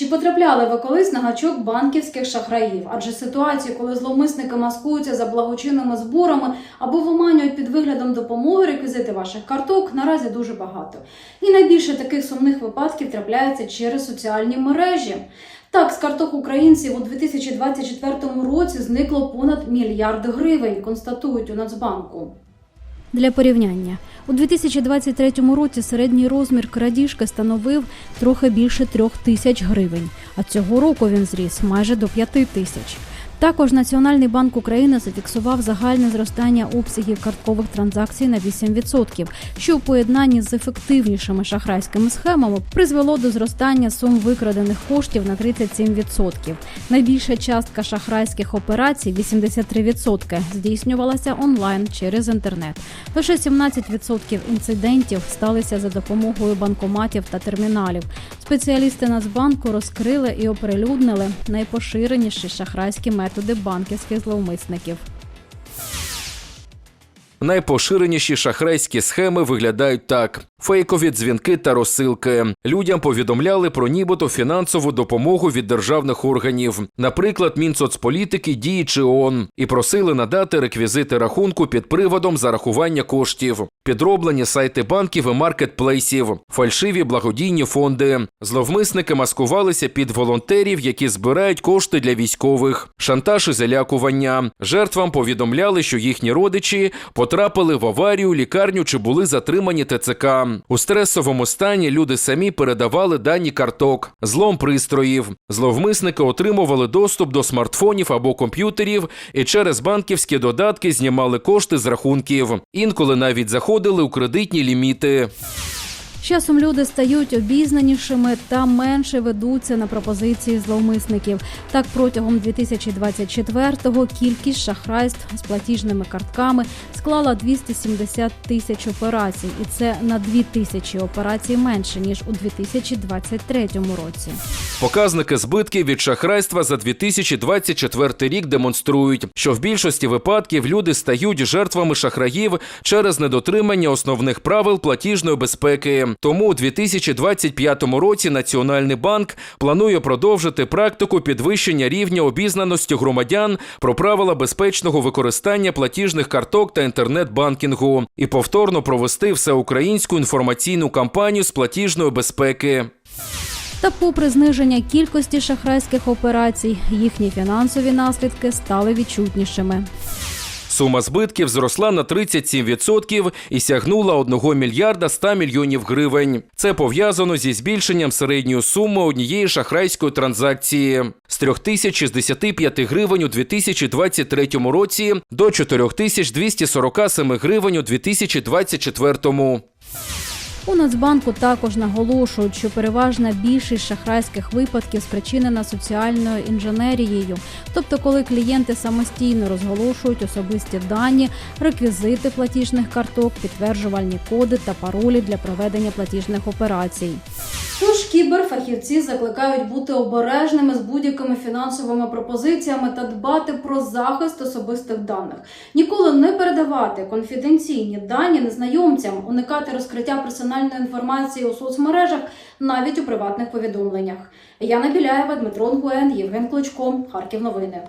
Чи потрапляли ви колись на гачок банківських шахраїв? Адже ситуації, коли зловмисники маскуються за благочинними зборами або виманюють під виглядом допомоги реквізити ваших карток, наразі дуже багато. І найбільше таких сумних випадків трапляється через соціальні мережі. Так, з карток українців у 2024 році зникло понад мільярд гривень, констатують у Нацбанку. Для порівняння, у 2023 році середній розмір крадіжки становив трохи більше трьох тисяч гривень, а цього року він зріс майже до п'яти тисяч. Також Національний банк України зафіксував загальне зростання обсягів карткових транзакцій на 8%, що у поєднанні з ефективнішими шахрайськими схемами призвело до зростання сум викрадених коштів на 37%. Найбільша частка шахрайських операцій 83% здійснювалася онлайн через інтернет. Лише 17% інцидентів сталися за допомогою банкоматів та терміналів. Спеціалісти Нацбанку розкрили і оприлюднили найпоширеніші шахрайські методи банківських зловмисників. Найпоширеніші шахрайські схеми виглядають так: фейкові дзвінки та розсилки. Людям повідомляли про нібито фінансову допомогу від державних органів, наприклад, Мінсоцполітики, дії чи ООН, і просили надати реквізити рахунку під приводом зарахування коштів, підроблені сайти банків і маркетплейсів, фальшиві благодійні фонди. Зловмисники маскувалися під волонтерів, які збирають кошти для військових, шантаж і залякування. Жертвам повідомляли, що їхні родичі потрапили в аварію, лікарню чи були затримані ТЦК. У стресовому стані люди самі передавали дані карток, злом пристроїв. Зловмисники отримували доступ до смартфонів або комп'ютерів і через банківські додатки знімали кошти з рахунків. Інколи навіть заходили у кредитні ліміти. З Часом люди стають обізнанішими та менше ведуться на пропозиції зловмисників. Так, протягом 2024-го кількість шахрайств з платіжними картками склала 270 тисяч операцій, і це на 2 тисячі операцій менше ніж у 2023 році. Показники збитків від шахрайства за 2024 рік демонструють, що в більшості випадків люди стають жертвами шахраїв через недотримання основних правил платіжної безпеки. Тому у 2025 році Національний банк планує продовжити практику підвищення рівня обізнаності громадян про правила безпечного використання платіжних карток та інтернет-банкінгу і повторно провести всеукраїнську інформаційну кампанію з платіжної безпеки. Та, попри зниження кількості шахрайських операцій, їхні фінансові наслідки стали відчутнішими. Сума збитків зросла на 37% і сягнула 1 мільярда 100 мільйонів гривень. Це пов'язано зі збільшенням середньої суми однієї шахрайської транзакції з 3065 гривень у 2023 році до 4247 гривень у 2024. У Нацбанку також наголошують, що переважна більшість шахрайських випадків спричинена соціальною інженерією, тобто коли клієнти самостійно розголошують особисті дані, реквізити платіжних карток, підтверджувальні коди та паролі для проведення платіжних операцій. Тож кіберфахівці закликають бути обережними з будь-якими фінансовими пропозиціями та дбати про захист особистих даних, ніколи не передавати конфіденційні дані незнайомцям, уникати розкриття персональної інформації у соцмережах, навіть у приватних повідомленнях. Яна Біляєва, Дмитро Нгуен, Євген Клочко, Харків. Новини.